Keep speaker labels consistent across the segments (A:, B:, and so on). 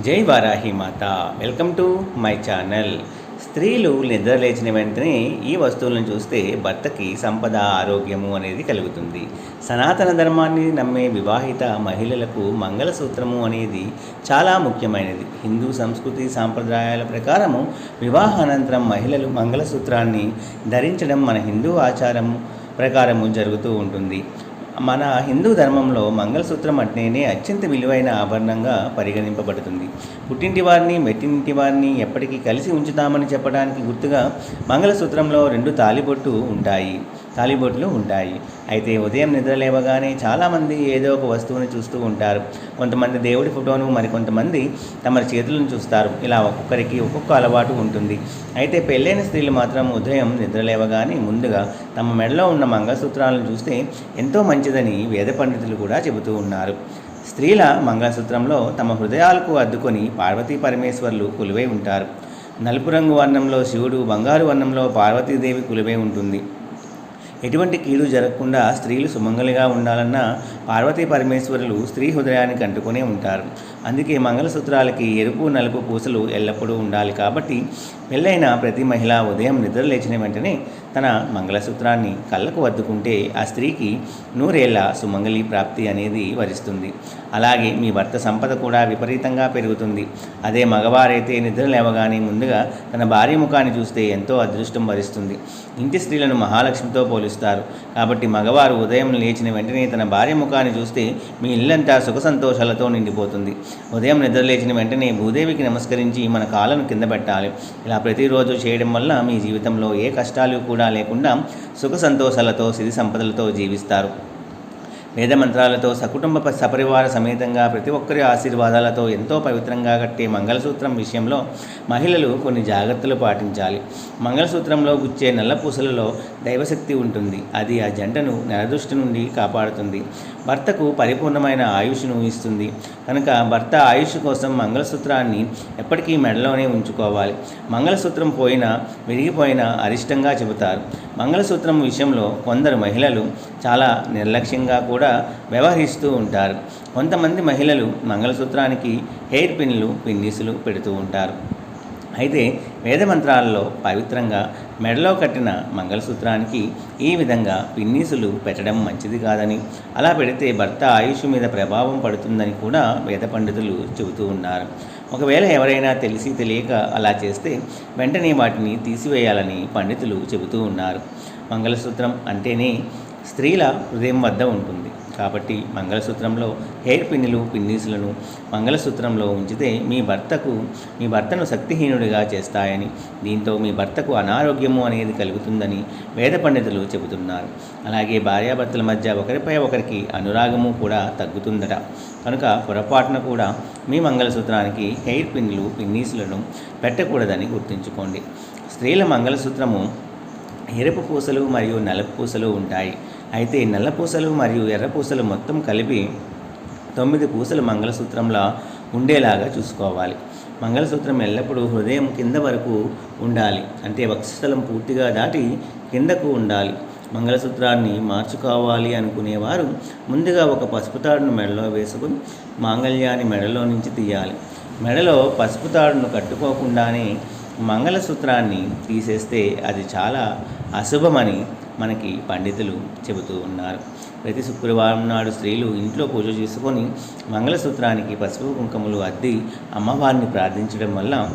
A: జై వారాహి మాత. Welcome to my channel. స్త్రీలు నిద్ర లేచిన వెంటనే ఈ వస్తువులను చూస్తే భర్తకి సంపద ఆరోగ్యము అనేది కలుగుతుంది. సనాతన ధర్మాన్ని నమ్మే వివాహిత మహిళలకు మంగళసూత్రము అనేది చాలా ముఖ్యమైనది. హిందూ సంస్కృతి సాంప్రదాయాల ప్రకారము వివాహానంతరం మహిళలు మంగళసూత్రాన్ని ధరించడం మన హిందూ ఆచారం ప్రకారము జరుగుతూ ఉంటుంది. మన హిందూ ధర్మంలో మంగళసూత్రం అంటేనే అత్యంత విలువైన ఆభరణంగా పరిగణింపబడుతుంది. పుట్టింటి వారిని మెట్టింటి వారిని ఎప్పటికీ కలిసి ఉంచుతామని చెప్పడానికి గుర్తుగా మంగళసూత్రంలో రెండు తాలిబొట్టు ఉంటాయి. తాలిబొట్లు ఉంటాయి. అయితే ఉదయం నిద్ర లేవగానే చాలామంది ఏదో ఒక వస్తువుని చూస్తూ ఉంటారు. కొంతమంది దేవుడి ఫోటోను మరికొంతమంది తమ చేతులను చూస్తారు. ఇలా ఒక్కొక్కరికి ఒక్కొక్క అలవాటు ఉంటుంది. అయితే పెళ్ళైన స్త్రీలు మాత్రం ఉదయం నిద్ర లేవగానే ముందుగా తమ మెడలో ఉన్న మంగళసూత్రాలను చూస్తే ఎంతో మంచిదని వేద పండితులు కూడా చెబుతూ ఉన్నారు. స్త్రీల మంగళసూత్రంలో తమ హృదయాలకు అద్దుకొని పార్వతీ పరమేశ్వర్లు కొలువై ఉంటారు. నలుపు రంగు వర్ణంలో శివుడు బంగారు వర్ణంలో పార్వతీదేవి కొలువై ఉంటుంది. ఎటువంటి కీడు జరగకుండా స్త్రీలు సుమంగలిగా ఉండాలన్న పార్వతీ పరమేశ్వరులు స్త్రీ హృదయానికి అంటుకునే ఉంటారు. అందుకే మంగళసూత్రాలకి ఎరుపు నలుపు పూసలు ఎల్లప్పుడూ ఉండాలి కాబట్టి పెళ్ళైన ప్రతి మహిళ ఉదయం నిద్ర లేచిన వెంటనే తన మంగళసూత్రాన్ని కళ్ళకు వద్దుకుంటే ఆ స్త్రీకి నూరేళ్ళ సుమంగళి ప్రాప్తి అనేది వరిస్తుంది. అలాగే మీ భర్త సంపద కూడా విపరీతంగా పెరుగుతుంది. అదే మగవారైతే నిద్ర లేవగానే ముందుగా తన భార్య ముఖాన్ని చూస్తే ఎంతో అదృష్టం వరిస్తుంది. ఇంటి స్త్రీలను మహాలక్ష్మితో పోలుస్తారు. కాబట్టి మగవారు ఉదయం లేచిన వెంటనే తన భార్య ముఖాన్ని చూస్తే మీ ఇల్లంతా సుఖ సంతోషాలతో నిండిపోతుంది. ఉదయం నిద్ర లేచిన వెంటనే భూదేవికి నమస్కరించి మన కాళ్ళను కింద పెట్టాలి. ఇలా ప్రతిరోజు చేయడం వల్ల మీ జీవితంలో ఏ కష్టాలు కూడా లేకుండా సుఖ సంతోషాలతో సిరి సంపదలతో జీవిస్తారు. వేద మంత్రాలతో సకుటుంబ సపరివార సమేతంగా ప్రతి ఒక్కరి ఆశీర్వాదాలతో ఎంతో పవిత్రంగా కట్టే మంగళసూత్రం విషయంలో మహిళలు కొన్ని జాగ్రత్తలు పాటించాలి. మంగళసూత్రంలో గుచ్చే నల్ల పూసలలో దైవశక్తి ఉంటుంది. అది ఆ జంటను నరదృష్టి నుండి కాపాడుతుంది. భర్తకు పరిపూర్ణమైన ఆయుష్ను ఇస్తుంది. కనుక భర్త ఆయుష్ కోసం మంగళసూత్రాన్ని ఎప్పటికీ మెడలోనే ఉంచుకోవాలి. మంగళసూత్రం పోయినా విరిగిపోయినా అరిష్టంగా చెబుతారు. మంగళసూత్రం విషయంలో కొందరు మహిళలు చాలా నిర్లక్ష్యంగా కూడా వ్యవహరిస్తూ ఉంటారు. కొంతమంది మహిళలు మంగళసూత్రానికి హెయిర్ పిన్లు పిన్నీసులు పెడుతూ ఉంటారు. అయితే వేద మంత్రాలలో పవిత్రంగా మెడలో కట్టిన మంగళసూత్రానికి ఈ విధంగా పిన్నీసులు పెట్టడం మంచిది కాదని అలా పెడితే భర్త ఆయుష్ మీద ప్రభావం పడుతుందని కూడా వేద పండితులు చెబుతూ ఉన్నారు. ఒకవేళ ఎవరైనా తెలిసి తెలియక అలా చేస్తే వెంటనే వాటిని తీసివేయాలని పండితులు చెబుతూ ఉన్నారు. మంగళసూత్రం అంటేనే స్త్రీల హృదయం వద్ద ఉంటుంది. కాబట్టి మంగళసూత్రంలో హెయిర్ పిన్నులు పిన్నీసులను మంగళసూత్రంలో ఉంచితే మీ భర్తకు మీ భర్తను శక్తిహీనుడిగా చేస్తాయని దీంతో మీ భర్తకు అనారోగ్యము అనేది కలుగుతుందని వేద పండితులు చెబుతున్నారు. అలాగే భార్యాభర్తల మధ్య ఒకరిపై ఒకరికి అనురాగము కూడా తగ్గుతుందట. కనుక పొరపాటున కూడా మీ మంగళసూత్రానికి హెయిర్ పిన్నులు పిన్నీసులను పెట్టకూడదని గుర్తుంచుకోండి. స్త్రీల మంగళసూత్రము ఎరుపు పూసలు మరియు నలుపు పూసలు ఉంటాయి. అయితే నల్ల పూసలు మరియు ఎర్ర పూసలు మొత్తం కలిపి తొమ్మిది పూసలు మంగళసూత్రంలా ఉండేలాగా చూసుకోవాలి. మంగళసూత్రం ఎల్లప్పుడూ హృదయం కింద వరకు ఉండాలి. అంటే వక్షస్థలం పూర్తిగా దాటి కిందకు ఉండాలి. మంగళసూత్రాన్ని మార్చుకోవాలి అనుకునేవారు ముందుగా ఒక పసుపు తాడును మెడలో వేసుకుని మాంగళ్యాన్ని మెడలో నుంచి తీయాలి. మెడలో పసుపు తాడును కట్టుకోకుండానే మంగళసూత్రాన్ని తీసేస్తే అది చాలా అశుభమని మనకి పండితులు చెబుతూ ఉన్నారు. ప్రతి శుక్రవారం నాడు స్త్రీలు ఇంట్లో పూజ చేసుకొని మంగళసూత్రానికి పసుపు కుంకుమలు అద్ది అమ్మవారిని ప్రార్థించడం వల్ల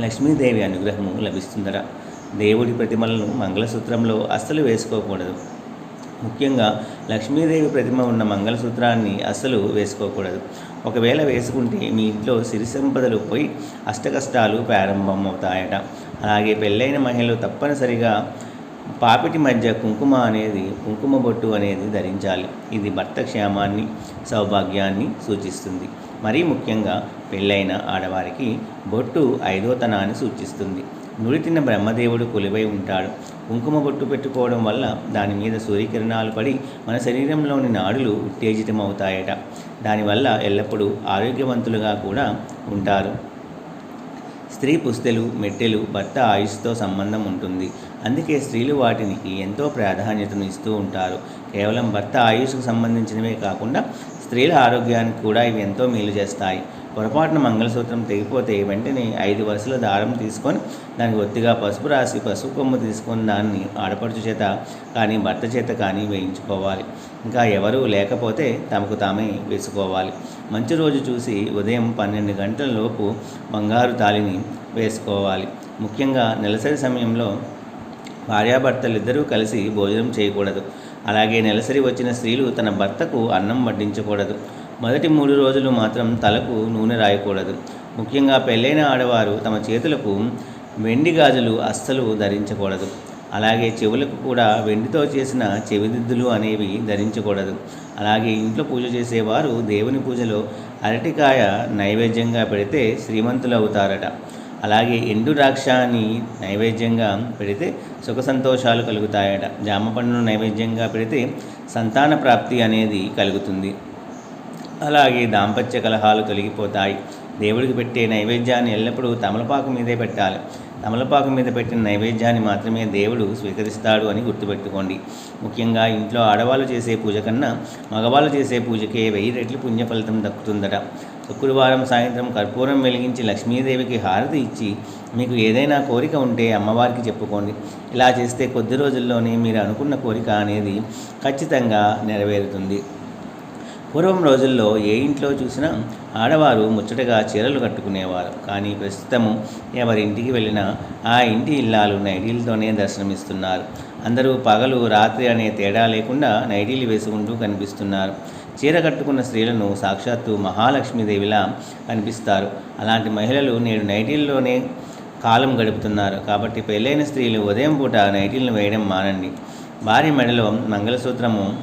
A: లక్ష్మీదేవి అనుగ్రహము లభిస్తుందట. దేవుడి ప్రతిమలను మంగళసూత్రంలో అస్సలు వేసుకోకూడదు. ముఖ్యంగా లక్ష్మీదేవి ప్రతిమ ఉన్న మంగళసూత్రాన్ని అస్సలు వేసుకోకూడదు. ఒకవేళ వేసుకుంటే మీ ఇంట్లో సిరి సంపదలు పోయి అష్టకష్టాలు ప్రారంభం అవుతాయట అలాగే పెళ్ళైన మహిళలు తప్పనిసరిగా పాపిటి మధ్య కుంకుమ అనేది కుంకుమ బొట్టు అనేది ధరించాలి. ఇది భర్త క్షేమాన్ని సౌభాగ్యాన్ని సూచిస్తుంది. మరీ ముఖ్యంగా పెళ్ళైన ఆడవారికి బొట్టు ఐదోతనాన్ని సూచిస్తుంది. నుడితిన బ్రహ్మదేవుడు కొలివై ఉంటాడు. కుంకుమ బొట్టు పెట్టుకోవడం వల్ల దాని మీద సూర్యకిరణాలు పడి మన శరీరంలోని నాడులు ఉత్తేజితమవుతాయట. దానివల్ల ఎల్లప్పుడూ ఆరోగ్యవంతులుగా కూడా ఉంటారు. స్త్రీ పుస్తెలు మెట్టెలు భర్త ఆయుష్తో సంబంధం ఉంటుంది. అందుకే స్త్రీలు వాటికి ఎంతో ప్రాధాన్యతను ఇస్తూ ఉంటారు. కేవలం భర్త ఆయుష్కు సంబంధించినవే కాకుండా స్త్రీల ఆరోగ్యానికి కూడా ఇవి ఎంతో మేలు చేస్తాయి. పొరపాటున మంగళసూత్రం తెగిపోతే వెంటనే ఐదు వరుసల దారం తీసుకొని దానికి ఒత్తిగా పసుపు రాసి పసుపు కొమ్ము తీసుకొని దాన్ని ఆడపడుచు చేత కానీ భర్త చేత కానీ వేయించుకోవాలి. ఇంకా ఎవరూ లేకపోతే తమకు తామే వేసుకోవాలి. మంచి రోజు చూసి ఉదయం పన్నెండు గంటల లోపు బంగారు తాళిని వేసుకోవాలి. ముఖ్యంగా నెలసరి సమయంలో భార్యాభర్తలిద్దరూ కలిసి భోజనం చేయకూడదు. అలాగే నెలసరి వచ్చిన స్త్రీలు తన భర్తకు అన్నం వడ్డించకూడదు. మొదటి మూడు రోజులు మాత్రం తలకు నూనె రాయకూడదు. ముఖ్యంగా పెళ్ళైన ఆడవారు తమ చేతులకు వెండి గాజులు అస్సలు ధరించకూడదు. అలాగే చెవులకు కూడా వెండితో చేసిన చెవిదిద్దులు అనేవి ధరించకూడదు. అలాగే ఇంట్లో పూజ చేసేవారు దేవుని పూజలో అరటికాయ నైవేద్యంగా పెడితే శ్రీమంతులు అవుతారట అలాగే ఎండు ద్రాక్షాన్ని నైవేద్యంగా పెడితే సుఖ సంతోషాలు కలుగుతాయట. జామ పండును నైవేద్యంగా పెడితే సంతాన ప్రాప్తి అనేది కలుగుతుంది. అలాగే దాంపత్య కలహాలు తొలగిపోతాయి. దేవుడికి పెట్టే నైవేద్యాన్ని ఎల్లప్పుడూ తమలపాకు మీదే పెట్టాలి. తమలపాకు మీద పెట్టిన నైవేద్యాన్ని మాత్రమే దేవుడు స్వీకరిస్తాడు అని గుర్తుపెట్టుకోండి. ముఖ్యంగా ఇంట్లో ఆడవాళ్ళు చేసే పూజ కన్నా మగవాళ్ళు చేసే పూజకే వెయ్యి రెట్లు పుణ్య ఫలితం దక్కుతుందట. శుక్రవారం సాయంత్రం కర్పూరం వెలిగించి లక్ష్మీదేవికి హారతి ఇచ్చి మీకు ఏదైనా కోరిక ఉంటే అమ్మవారికి చెప్పుకోండి. ఇలా చేస్తే కొద్ది రోజుల్లోనే మీరు అనుకున్న కోరిక అనేది ఖచ్చితంగా నెరవేరుతుంది. పూర్వం రోజుల్లో ఏ ఇంట్లో చూసినా ఆడవారు ముచ్చటగా చీరలు కట్టుకునేవారు. కానీ ప్రస్తుతము ఎవరింటికి వెళ్ళినా ఆ ఇంటి ఇల్లాలు నైటీలతోనే దర్శనమిస్తున్నారు. అందరూ పగలు రాత్రి అనే తేడా లేకుండా నైటీలు వేసుకుంటూ కనిపిస్తున్నారు. చీర కట్టుకున్న స్త్రీలను సాక్షాత్తు మహాలక్ష్మీదేవిలా కనిపిస్తారు అలాంటి మహిళలు నేడు నైటీల్లోనే కాలం గడుపుతున్నారు. కాబట్టి పెళ్ళైన స్త్రీలు ఉదయం పూట నైటీలను వేయడం మానండి. భార్య మెడలో మంగళసూత్రము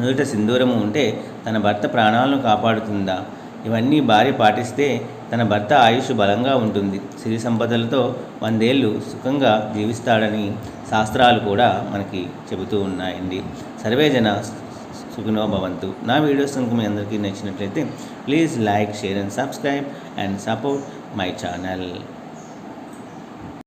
A: నుదుట సింధూరము ఉంటే తన భర్త ప్రాణాలను కాపాడుతుందా? ఇవన్నీ భార్య పాటిస్తే తన భర్త ఆయుష్ బలంగా ఉంటుంది. సిరి సంపదలతో వందేళ్ళు సుఖంగా జీవిస్తాడని శాస్త్రాలు కూడా మనకి చెబుతూ ఉన్నాయండి. సర్వేజన సుఖినో భవంతు. నా వీడియోస్ కనుక మీ అందరికీ నచ్చినట్లయితే please like share and subscribe and support my channel.